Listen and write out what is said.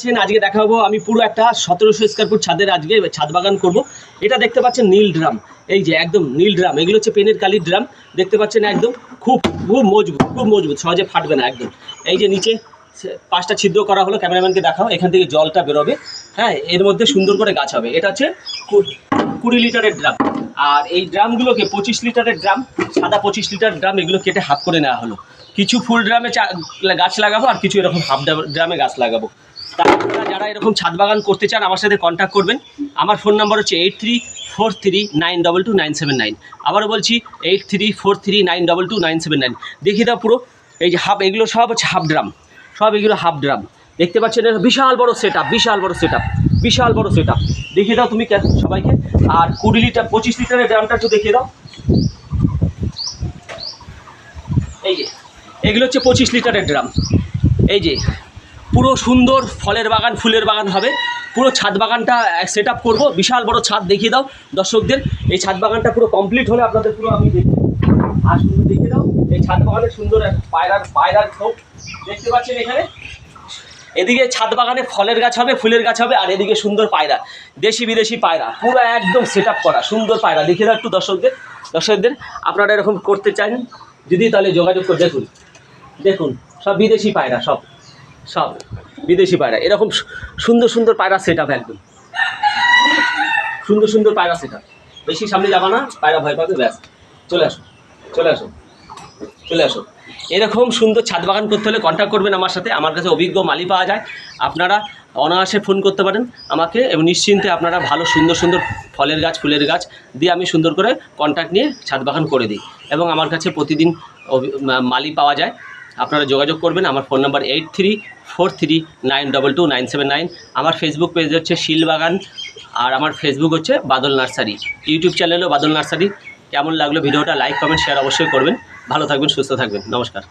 আছেন আজকে দেখাবো আমি পুরো একটা সতেরোশো স্কোয়ার ফুট ছাদের আজকে ছাদ বাগান করব। এটা দেখতে পাচ্ছেন নীল ড্রাম। এই যে একদম নীল ড্রাম। এগুলো হচ্ছে পেনের কালির ড্রাম। দেখতে পাচ্ছেন একদম খুব খুব মজবুত খুব মজবুত। সহজে ফাটবে না একদম। এই যে নিচে পাঁচটা ছিদ্র করা হলো, ক্যামেরাম্যানকে দেখাও। এখান থেকে জলটা বেরোবে। হ্যাঁ এর মধ্যে সুন্দর করে গাছ হবে। এটা হচ্ছে কুড়ি লিটারের ড্রাম। আর এই ড্রামগুলোকে পঁচিশ লিটারের ড্রাম, সাদা পঁচিশ লিটার ড্রাম এগুলো কেটে হাফ করে নেওয়া হলো। কিছু ফুল ড্রামে গাছ লাগাবো আর কিছু এরকম হাফ ড্রামে গাছ লাগাবো। তা আপনারা যারা এরকম ছাদ বাগান করতে চান, আমার সাথে কন্ট্যাক্ট করবেন। আমার ফোন নাম্বার হচ্ছে eight three four three nine double two nine seven nine আবারও বলছি eight three four three nine double two nine seven nine দেখিয়ে দাও পুরো, এই যে হাফ এগুলো সব হচ্ছে হাফ ড্রাম। সব এগুলো হাফ ড্রাম। দেখতে পাচ্ছেন বিশাল বড় সেট বিশাল বড় সেট বিশাল বড় সেট দেখিয়ে দাও তুমি সবাইকে। আর কুড়ি লিটার, পঁচিশ লিটারের ড্রামটা একটু দেখিয়ে দাও। এই যে, এগুলো হচ্ছে পঁচিশ লিটারের ড্রাম। এই যে পুরো সুন্দর ফলের বাগান, ফুলের বাগান হবে। পুরো ছাদ বাগানটা সেট আপ করব। বিশাল বড় ছাদ দেখিয়ে দাও দর্শকদের। এই ছাদ বাগানটা পুরো কমপ্লিট হলে আপনাদের পুরো আমি দেখি। আর সুন্দর দেখিয়ে দাও, এই ছাদ বাগানে সুন্দর পায়রার পায়রার ঝোপ দেখতে পাচ্ছেন এখানে? এদিকে ছাদ বাগানে ফলের গাছ হবে, ফুলের গাছ হবে, আর এদিকে সুন্দর পায়রা। দেশি বিদেশি পায়রা। পুরো একদম সেট করা, সুন্দর পায়রা। দেখিয়ে দাও একটু দর্শকদের। দর্শকদের, আপনারা এরকম করতে চান যদি তাহলে যোগাযোগ করে দেখুন। দেখুন, সব বিদেশি পায়রা, সব। সব বিদেশি পায়রা। এরকম সুন্দর সুন্দর পায়রা সেট আপ একদম। সুন্দর সুন্দর পায়রা সেট আপ বেশি সামনে যাবা না, পায়রা ভয় পাবে, ব্যাস। চলে আসো চলে আসো চলে আসো। এরকম সুন্দর ছাদ বাগান করতে হলে কন্ট্যাক্ট করবেন আমার সাথে। আমার কাছে অভিজ্ঞ মালি পাওয়া যায়। আপনারা অনায়াসে ফোন করতে পারেন আমাকে এবং নিশ্চিন্তে আপনারা ভালো, সুন্দর সুন্দর ফলের গাছ, ফুলের গাছ দিয়ে আমি সুন্দর করে কন্ট্যাক্ট নিয়ে ছাদ বাগান করে দিই। এবং আমার কাছে প্রতিদিন মালি পাওয়া যায়। আপনারা যোগাযোগ করবেন। আমার phone number eight three four three nine double two nine seven nine আমার ফেসবুক পেজ হচ্ছে শিলবাগান, আর আমার ফেসবুক হচ্ছে বাদল নার্সারি। ইউটিউব চ্যানেলও বাদল নার্সারি। কেমন লাগল ভিডিওটা লাইক কমেন্ট শেয়ার অবশ্যই করবেন। ভালো থাকবেন, সুস্থ থাকবেন। নমস্কার।